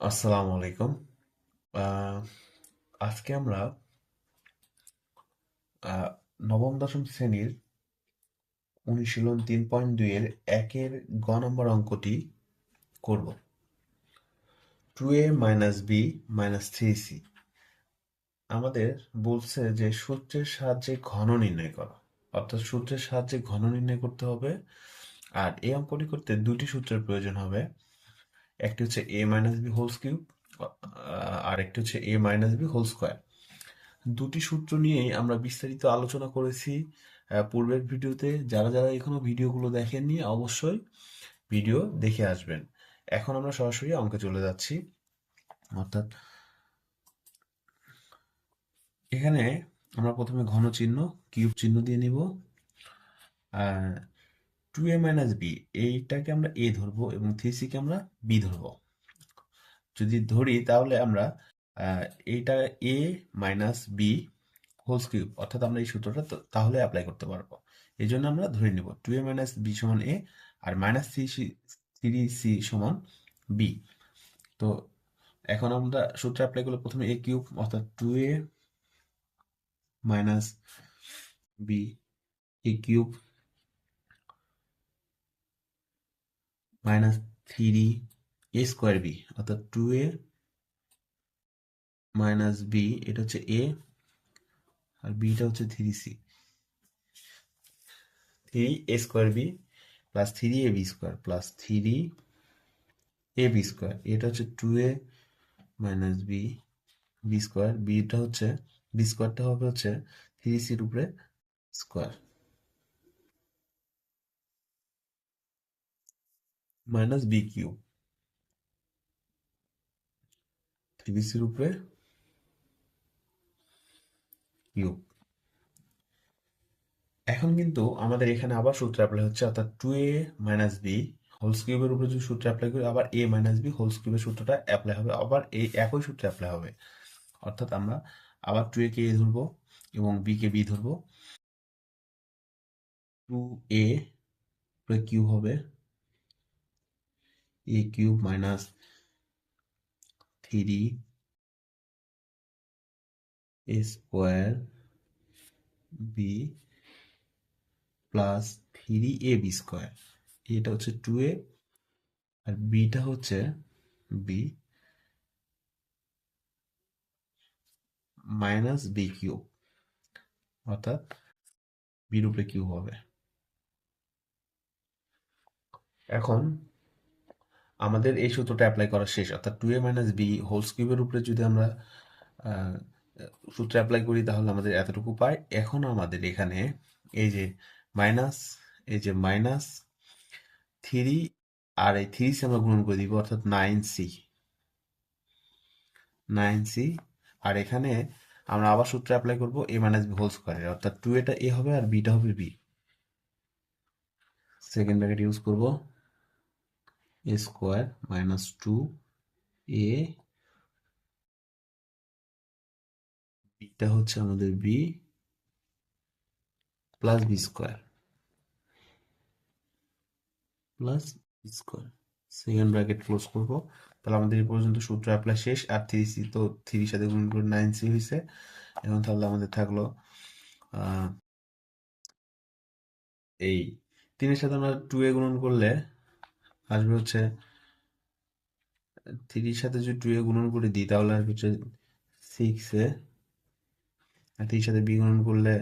আসসালামু আলাইকুম। আজকে আমরা নবম, দশম শ্রেণির অনুশীলন তিন পয়েন্ট দুই এর একের গ নম্বর অঙ্কটি করব। Two A minus B minus three C আমাদের বলছে যে সূত্রের সাহায্যে ঘন নির্ণয় করা। অর্থাৎ সূত্রের সাহায্যে ঘন নির্ণয় করতে হবে, আর এই অঙ্কটি করতে দুটি সূত্রের প্রয়োজন হবে। একটি হচ্ছে A minus B whole cube আর একটি হচ্ছে A minus B whole square দুটি সূত্র নিয়েই আমরা বিস্তারিত আলোচনা করেছি পূর্বের ভিডিওতে। যারা যারা এখনও ভিডিওগুলো দেখেননি, অবশ্যই ভিডিও দেখে আসবেন। এখন আমরা সরাসরি অঙ্কে চলে যাচ্ছি। অর্থাৎ এখানে আমরা প্রথমে ঘন চিহ্ন কিউব চিহ্ন দিয়ে নিব। টু এ মাইনাস বি এইটাকে আমরা এ ধরবো এবং থ্রি সিকে আমরা বি ধরবো। যদি ধরি তাহলে আমরা এইটা A minus B whole cube অর্থাৎ আমরা এই সূত্রটা তাহলে অ্যাপ্লাই করতে পারব। এই জন্য আমরা ধরে নিব টু এ মাইনাস বি সমান এ আর মাইনাস থ্রি থ্রি সি সমান বি তো এখন আমরা সূত্র অ্যাপ্লাই করলে প্রথমে এ কিউব অর্থাৎ two A minus B A cube minus three A square B অর্থাৎ টু এ মাইনাস বি এটা হচ্ছে এ আর বিটা হচ্ছে three C three A square B plus three A B square plus three A B square এটা হচ্ছে two A minus B B square beta হচ্ছে B স্কোয়ারটা হবে হচ্ছে থ্রি সির উপরে square minus B cube. Three উপরে কিউব। এখন কিন্তু আমাদের এখানে আবার সূত্র অ্যাপ্লাই হচ্ছে, অর্থাৎ two A minus B whole's কিউবের উপরে যদি সূত্র অ্যাপ্লাই করি, আবার এ মাইনাস বি হোলস কিউবের সূত্রটা অ্যাপ্লাই হবে, আবার এই একই সূত্র অ্যাপ্লাই হবে। অর্থাৎ আমরা আবার টু এ কে এ ধরবো এবং বি কে বি ধরবো। টু এ কিউ হবে A cube minus three A square B plus three A B square এটা হচ্ছে টু এ আর বিটা হচ্ছে বি মাইনাস বি কিউব অর্থাৎ বির উপরে কিউব হবে। এখন আমাদের এই সূত্রটা অ্যাপ্লাই করা শেষ। অর্থাৎ two A minus B whole's কিউবের উপরে যদি আমরা সূত্র অ্যাপ্লাই করি, তাহলে আমাদের এতটুকু পাই এখন আমাদের এখানে এই যে মাইনাস এই যে মাইনাস থ্রি আর এই থ্রি সি আমরা গুণন করে দিব, অর্থাৎ নাইন সি নাইন সি আর এখানে আমরা আবার সূত্র অ্যাপ্লাই করব এ মাইনাস বি হোল স্কোয়ারের অর্থাৎ টু এটা এ হবে আর বিটা হবে বি সেকেন্ড ব্র্যাকেট ইউজ করব। A square minus two A beta হচ্ছে আমাদের B plus B square plus B square second bracket close করব। তাহলে আমাদের এই পর্যন্ত সূত্র অ্যাপ্লাই শেষ। আর থ্রি সি তো থ্রির সাথে গুণ করে নাইন সি হয়েছে এখন তাহলে আমাদের থাকল এই। তিনের সাথে আমরা টু এ গুণন করলে আসবে হচ্ছে থ্রির সাথে যদি টু এ গুণন করে দিই, তাহলে আসবে হচ্ছে সিক্স এ। আর থ্রির সাথে বি গুণন করলে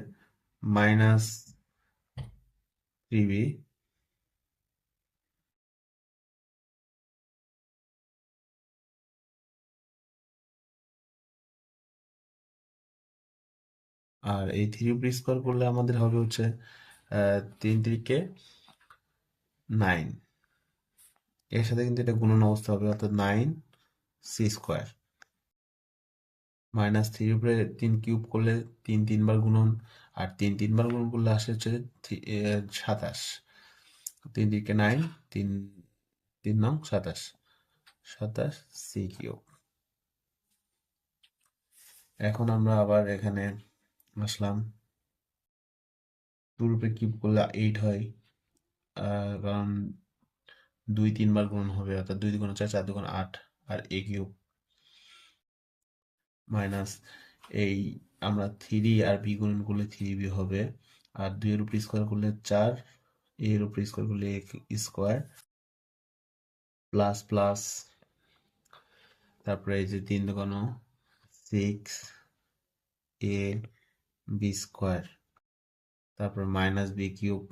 মাইনাস থ্রি বি আর এই থ্রি উপরে স্কোয়ার করলে আমাদের হবে হচ্ছে তিন তিরিকে নাইন এর সাথে কিন্তু এটা গুণন অবস্থা হবে, অর্থাৎ nine C square minus three উপরে তিন কিউব করলে তিন তিনবার গুণন, আর তিন তিনবার গুণন করলে আসে হচ্ছে সাতাশ। তিন দিকে নাইন তিন তিন নং সাতাশ। সাতাশ সি কিউব এখন আমরা আবার এখানে আসলাম। টু রূপে কিউব করলে এইট হয় কারণ দুই তিনবার গুণন হবে, অর্থাৎ দুই দুগুণ চার চার দুগুণ আট, আর এ কিউব মাইনাস এই আমরা থ্রি আর বি গুণন করলে থ্রি বি হবে, আর দুইয়ের উপর স্কোয়ার করলে চার, এর উপর স্কোয়ার করলে স্কোয়ার প্লাস প্লাস তারপরে এই যে তিন দোকানো সিক্স এ বি স্কোয়ার তারপর মাইনাস বি কিউব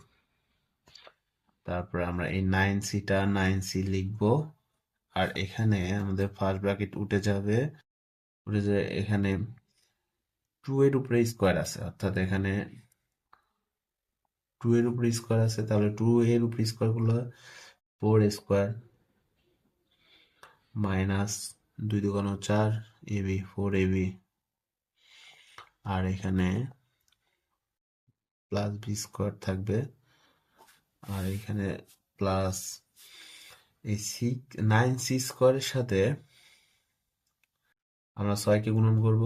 তারপরে আমরা এই নাইন সিটা নাইন সি লিখব। আর এখানে আমাদের ফার্স্ট ব্র্যাকেট উঠে যাবে। উঠে যাবে এখানে টু এর উপরে স্কোয়ার আছে। অর্থাৎ এখানে টু এর উপরে স্কোয়ার আছে। তাহলে টু এর উপরে স্কোয়ারগুলো ফোর স্কোয়ার মাইনাস দুই দুগুণ চার এবি ফোর এবি আর এখানে প্লাস বি স্কোয়ার থাকবে। আর এখানে প্লাস এই সি নাইন সি স্কোয়ারের সাথে আমরা ছয়কে গুণন করব।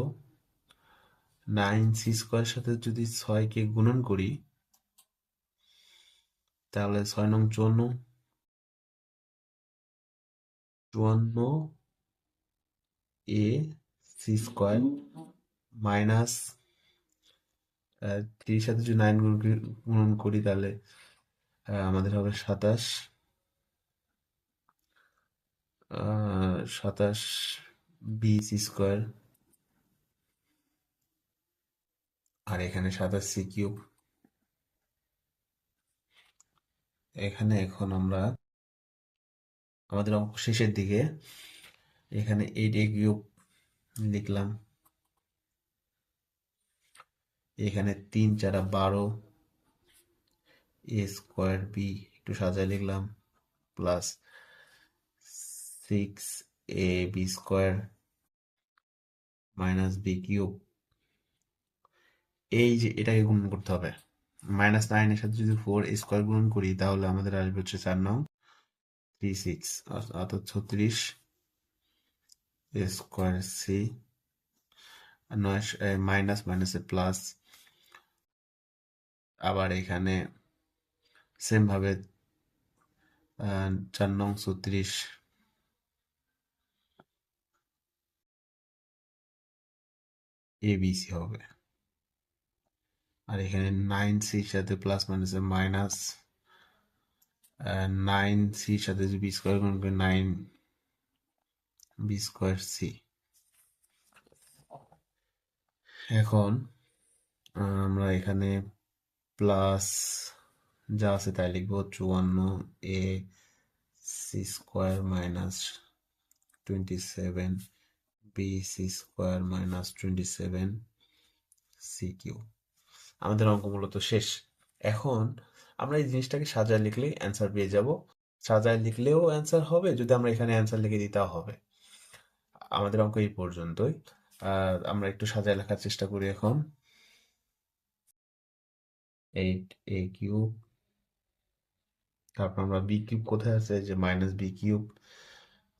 নাইন সি স্কোয়ারের সাথে যদি ছয়কে গুণন করি, তাহলে ছয় নং চুয়ান্ন চুয়ান্ন এ সি স্কোয়ার মাইনাস থ্রির সাথে যদি নাইন গুণন করি তাহলে আমাদের হবে সাতাশ। সাতাশ বি সি স্কোয়ার। আর এখানে সাতাশ সি কিউব। এখানে এখন আমরা আমাদের অঙ্ক শেষের দিকে এখানে এইট এ কিউব লিখলাম। এখানে তিন, চারা বারো। এ স্কোয়ার বি একটু সাজায় লিখলাম plus six A B square minus B cube এই যে এটাকে গুণন করতে হবে। মাইনাস নাইনের সাথে যদি ফোর স্কোয়ার গুণন করি, তাহলে আমাদের আসবে হচ্ছে চার নং থ্রি সিক্স অর্থাৎ ছত্রিশ স্কোয়ার সি নয় মাইনাস মাইনাসে প্লাস আবার এখানে সেম ভাবে চার নং ছত্রিশ। এবিসি হবে। আর এখানে নাইন সির সাথে প্লাস মাইনাসে মাইনাস নাইন সির সাথে বি স্কোয়ার গুণ করি নাইন বি স্কোয়ার সি এখন আমরা এখানে প্লাস যা আছে তাই লিখব চুয়ান্ন A C square minus twenty seven B C square minus twenty seven C cube আমাদের অঙ্ক মূলত শেষ। এখন আমরা এই জিনিসটাকে সাজায় লিখলেই অ্যান্সার পেয়ে যাব। সাজায় লিখলেও অ্যান্সার হবে, যদি আমরা এখানে অ্যান্সার লিখে দিতেও হবে। আমাদের অঙ্ক এই পর্যন্তই। আমরা একটু সাজায় লেখার চেষ্টা করি এখন। এইট এ কিউব তারপর আমরা বি কিউব কোথায় আছে? যে মাইনাস বি কিউব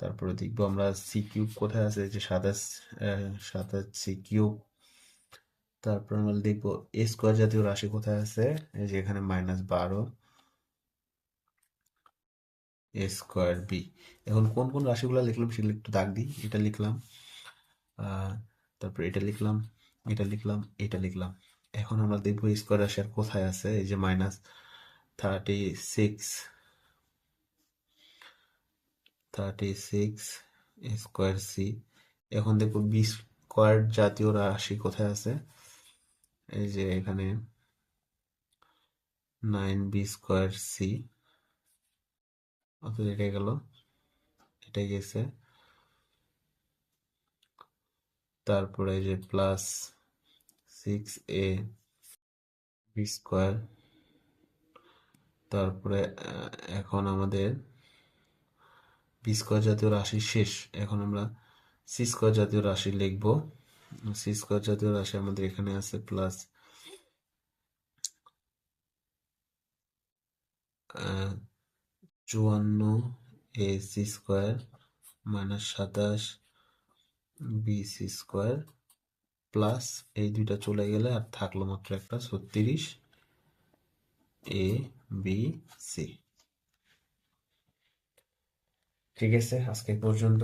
তারপরে দেখব আমরা সি কিউব কোথায় আছে? যে সাতাশ সাতাশ সি কিউব তারপর আমরা দেখব এ স্কোয়ার জাতীয় রাশি কোথায় আছে? যে এখানে মাইনাস বারো। এ স্কোয়ার বি এখন কোন কোন রাশিগুলো লিখলাম সেগুলো একটু দাগ দিই। এটা লিখলাম তারপর এটা লিখলাম এটা লিখলাম এটা লিখলাম। এখন আমরা দেখব স্কোয়ার রাশি আর কোথায় আছে? এই যে minus thirty six thirty six square C এখন দেখব বি স্কোয়ার জাতীয় রাশি কোথায় আছে? এই যে এখানে নাইন বি স্কোয়ার সি অর্থাৎ এটা গেল, এটা গেছে। তারপরে যে plus six A B square তারপরে এখন আমাদের স্কোয়ার জাতীয় রাশি শেষ। এখন আমরা সি জাতীয় রাশি লিখব। সি জাতীয় রাশি আমাদের এখানে আছে প্লাস চুয়ান্ন এ সি স্কোয়ার মাইনাস সাতাশ বি সি স্কোয়ার প্লাস এই দুইটা চলে গেলে আর থাকল মাত্র একটা ছত্রিশ এ বি সি ঠিক আছে আজকে পর্যন্ত